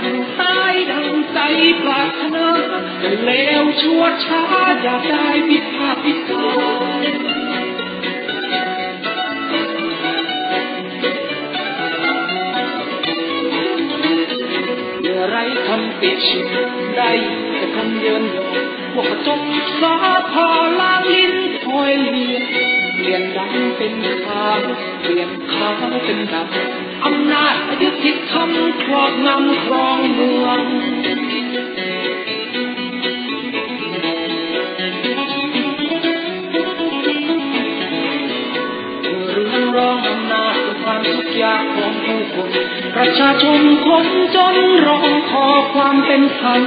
เป็นสั่งตายดังใจปรารถนาจะเลวชั่วช้าอยากได้พิพากพิจารเมื่อไรคำติชินได้แต่คำเยินยอพวกจบสาพอลางลิ้นคอยเลียนเปลี่ยนดำเป็นขาวเปลี่ยนขาวเป็นดำ อำนาจยึดทิศคำครอบงำครองเมืองร้องร้องอำนาจความทุกข์ยากของผู้คนประชาชนคนจนร้องขอความเป็นธรรม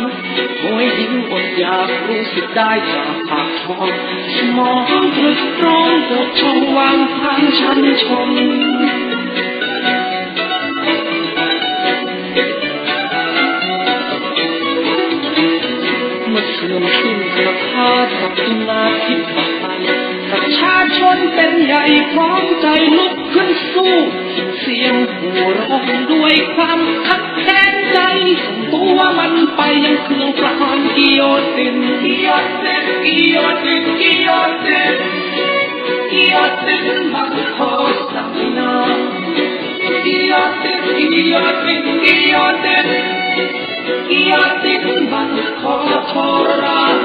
โอยยิ่งอดอยากรู้สึกได้จากปากท้องสมองตรึกตรองเกิดช่องวางทางชั้นชน ปประชาชนเป็นใหญ่พร้อมใจลุกขึ้นสู้ เสียงหัวร้องด้วยความขัดแค้นใจส่งตัวมันไปยังเครื่องประหารกิโยตินกิโยตินกิโยตินกิโยตินกิโยตินบังคอสักนากิโยตินกิโยตินกิโยตินอยากติดมันขอทราน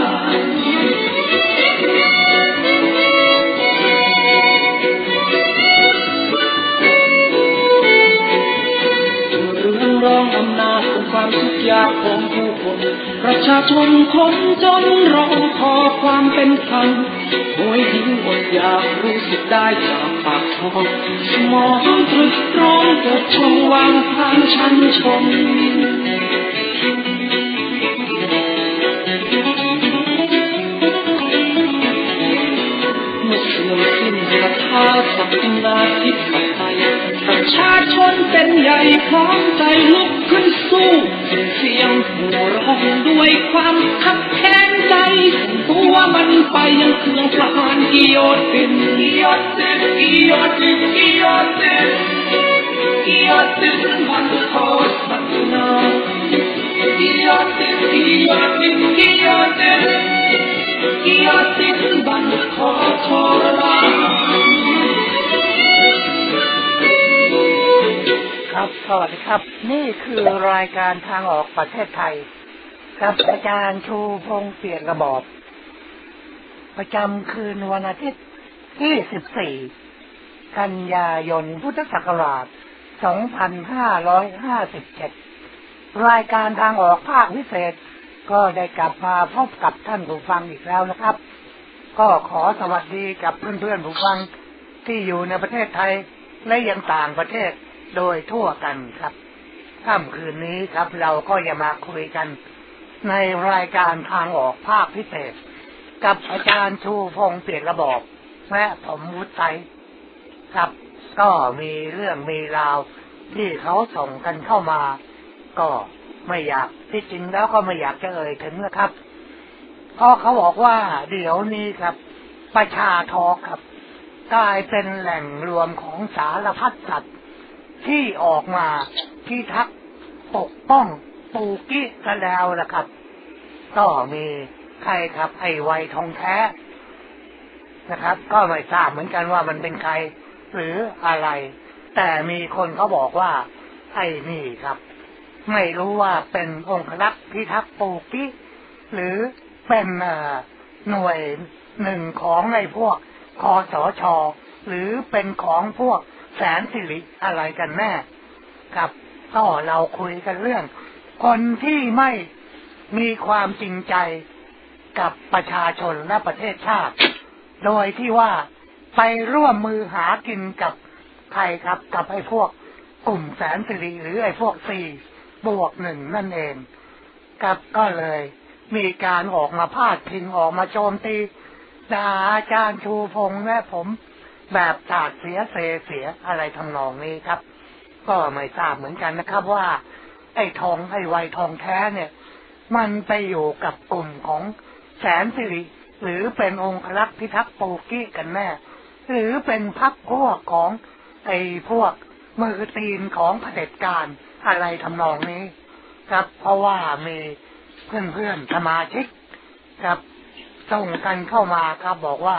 ความทุกข์ยากของผู้คน ประชาชนคนจนร้องขอความเป็นธรรมโอยหิวอดอยากรู้สึกได้จากปากท้องสมองตรึกตรองกดช่องวางทางชั้นชนเมื่อเสื่อมสิ้นศรัทธาศักนาทิพย์ไปประชาชนเป็นใหญ่พร้อมใจลุกขึ้น สู้เสียงหัวร้องด้วยความขับแค้นใจส่งตัวมันไปยังเครื่องประหารกิโยตินกิโยตินกิโยตินกิโยตินกิโยตินมันขอสักนากิโยตินกิโยตินกิโยตินกิโยตินบันขอทร สวัสดีครับ นี่คือรายการทางออกประเทศไทย กับอาจารย์ชูพงเปลี่ยนระบอบประจำคืนวันอาทิตย์ที่ 14 กันยายนพุทธศักราช 2557 รายการทางออกภาคพิเศษ ก็ได้กลับมาพบกับท่านผู้ฟังอีกแล้วนะครับ ก็ขอสวัสดีกับเพื่อนๆผู้ฟังที่อยู่ในประเทศไทยและยังต่างประเทศ โดยทั่วกันครับค่ำคืนนี้ครับ เราก็จะมาคุยกัน ในรายการทางออกภาคพิเศษ กับอาจารย์ชูพงเปลี่ยนระบอบและผมวุฒิไทยครับ ก็มีเรื่องมีราวที่เขาส่งกันเข้ามา ก็ไม่อยากที่จริงแล้วก็ไม่อยากจะเอ่ยถึงนะครับเพราะเขาบอกว่าเดี๋ยวนี้ครับ ประชาทอครับกลายเป็นแหล่งรวมของสารพัดสัตว์ ที่ออกมาที่ทักษ์ปกป้องปูกี้กันแล้วนะครับ ก็มีใครครับ ไอไวทองแท้นะครับ ก็ไม่ทราบเหมือนกันว่ามันเป็นใครหรืออะไร แต่มีคนเขาบอกว่า ไอ้นี่ครับ ไม่รู้ว่าเป็นองครักษ์พิทักษ์ปูกี้หรือเป็นหน่วยหนึ่งของในพวกคอสชหรือเป็นของพวก แสนสิริอะไรกันแน่ครับก็เราคุยกันเรื่อง คนที่ไม่มีความจริงใจกับประชาชนและประเทศชาติ โดยที่ว่าไปร่วมมือหากินกับใครครับ กับไอ้พวกกลุ่มแสนสิริหรือไอ้พวกสี่บวกหนึ่งนั่นเองกับก็เลยมีการออกมาพาดพิงออกมาโจมตีด่าอาจารย์ชูพงษ์และผม แบบถาดเสียเสเสียอะไรทำนองนี้ครับ ก็ไม่ทราบเหมือนกันนะครับว่า ไอ้ทองไอ้ไวทองแท้เนี่ย มันไปอยู่กับกลุ่มของแสนสิริหรือเป็นองค์รักษ์พิทักษ์ปูกี้กันแน่ หรือเป็นพักพวกของไอ้พวกมือตีนของเผด็จการอะไรทำนองนี้ ครับเพราะว่ามีเพื่อนๆสมาชิกครับส่งกันเข้ามาครับบอกว่า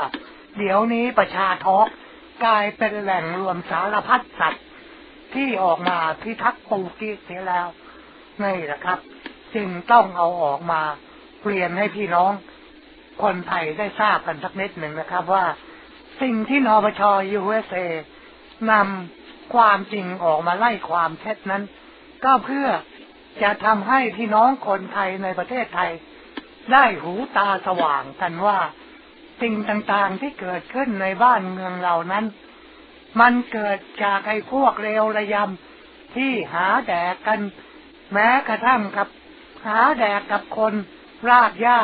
เดี๋ยวนี้ประชาทอกกลายเป็นแหล่งรวมสารพัดสัตว์ที่ออกมาพิทักษ์ปูกิเสียแล้วนี่แหละครับ จึงต้องเอาออกมาเปลี่ยนให้พี่น้องคนไทยได้ทราบกันสักนิดหนึ่งนะครับว่าสิ่งที่นปช USA นำความจริงออกมาไล่ความเท็จนั้น ก็เพื่อจะทำให้พี่น้องคนไทยในประเทศไทย ได้หูตาสว่างกันว่า สิ่งต่างๆที่เกิดขึ้นในบ้านเมืองเรานั้น มันเกิดจากไอ้พวกเลวระยำที่หาแดกกัน แม้กระทั่งกับ หาแดกกับคนรากหญ้า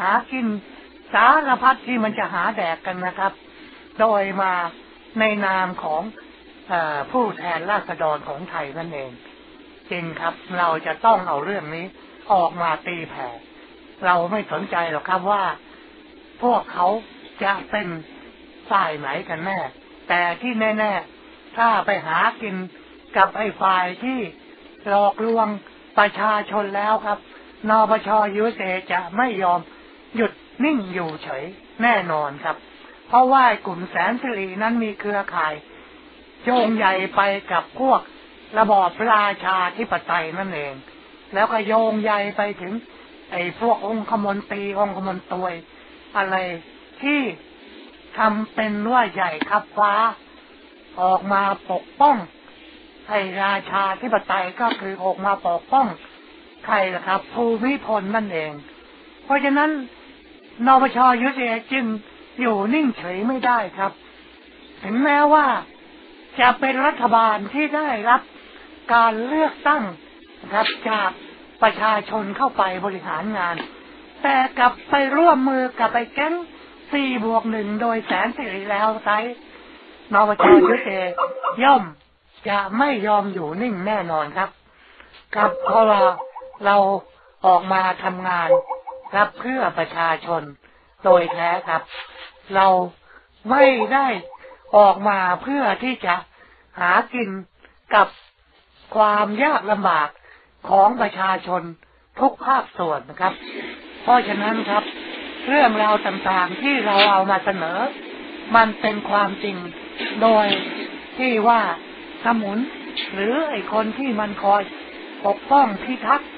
หากิน สารพัดที่มันจะหาแดกกันนะครับ โดยมาในนามของอผู้แทนราษฎรของไทยนั่นเองจริงครับ เราจะต้องเอาเรื่องนี้ออกมาตีแผ่เราไม่สนใจหรอกครับว่า พวกเขาจะเป็นฝ่ายไหนกันแน่ แต่ที่แน่ๆ ถ้าไปหากินกับไอ้ฝ่ายที่หลอกลวงประชาชนแล้วครับ นปชยุเสจะไม่ยอมหยุดนิ่งอยู่เฉยแน่นอนครับ เพราะว่ากลุ่มแสนสิรินั้นมีเครือข่ายโยงใหญ่ไปกับพวกระบอบราชาธิปไตยนั่นเอง แล้วก็โยงใยไปถึง ไอ้พวกองคมนตรีองคมนตรวย อะไรที่ทำเป็นว่าใหญ่ครับฟ้า ออกมาปกป้องไอราชาธิปไตยก็คือออกมาปกป้องใครล่ะครับ ภูมิพลนั่นเอง เพราะฉะนั้นนปชยุทธเอจึงอยู่นิ่งเฉยไม่ได้ครับ ถึงแม้ว่าจะเป็นรัฐบาลที่ได้รับการเลือกตั้งนะครับจากประชาชนเข้าไปบริหารงาน แต่กลับไปร่วมมือกับไปแก๊งสี่บวกหนึ่งโดยแสนสิริแล้วไซนปชยุทธเอย่อมจะไม่ยอมอยู่นิ่งแน่นอนครับครับเพราะว่าเราออกมาทำงานรับเพื่อประชาชนโดยแท้ครับ เราไม่ได้ออกมาเพื่อที่จะหากินกับความยากลำบากของประชาชนทุกภาคส่วนนะครับ เพราะฉะนั้นครับ เรื่องราวต่างๆที่เราเอามาเสนอ มันเป็นความจริงโดยที่ว่าสมุน หรือไอ้คนที่มันคอยปกป้องพิทักษ์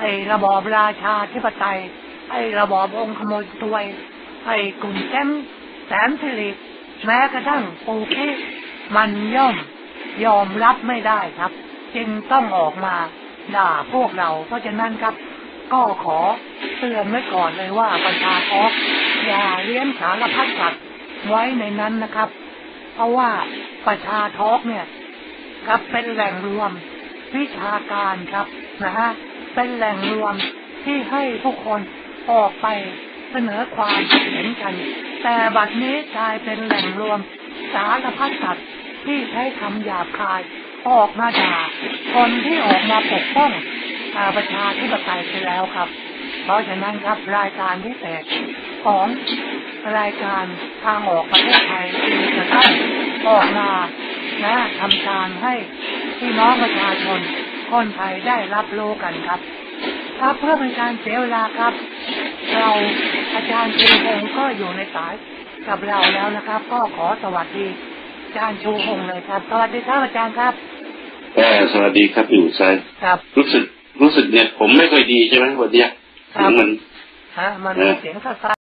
ไอ้ระบอบราชาธิปไตย ไอ้ระบอบองคมนตวย ไอ้กลุ่มแก๊งแสนสิริแม้กระทั่งปูคิมันย่อมยอมรับไม่ได้ครับ จึงต้องออกมาด่าพวกเรา เพราะฉะนั้นครับ ก็ขอเตือนไว้ก่อนเลยว่าประชาทอกอย่าเลี้ยงสารพัดสัตว์ไว้ในนั้นนะครับ เพราะว่าประชาทอกเนี่ยครับเป็นแหล่งรวมวิชาการครับนะฮะเป็นแหล่งรวมที่ให้ผู้คนออกไปเสนอความเห็นกัน แต่บัดนี้กลายเป็นแหล่งรวมสารพัดสัตว์ที่ใช้คำหยาบคายออกมาด่าคนที่ออกมาปกป้อง ประชาธิปไตยไปแล้วครับ เพราะฉะนั้นครับรายการพิเศษของรายการทางออกประเทศไทยคือจะต้องออกมานะทำการให้พี่น้องประชาชนคนไทยได้รับรู้กันครับ ครับเพื่อเป็นการเสียเวลาครับ เราอาจารย์ชูพงศ์ก็อยู่ในสายกับเราแล้วนะครับ ก็ขอสวัสดีอาจารย์ชูพงศ์เลยครับ สวัสดีครับอาจารย์ครับเออสวัสดีครับอยู่ไซครับ รู้สึก รู้สึกเนี่ย ผมไม่ค่อยดีใช่ไหมวันเนี้ยครับเสียงมันฮะมันเสียงซ่า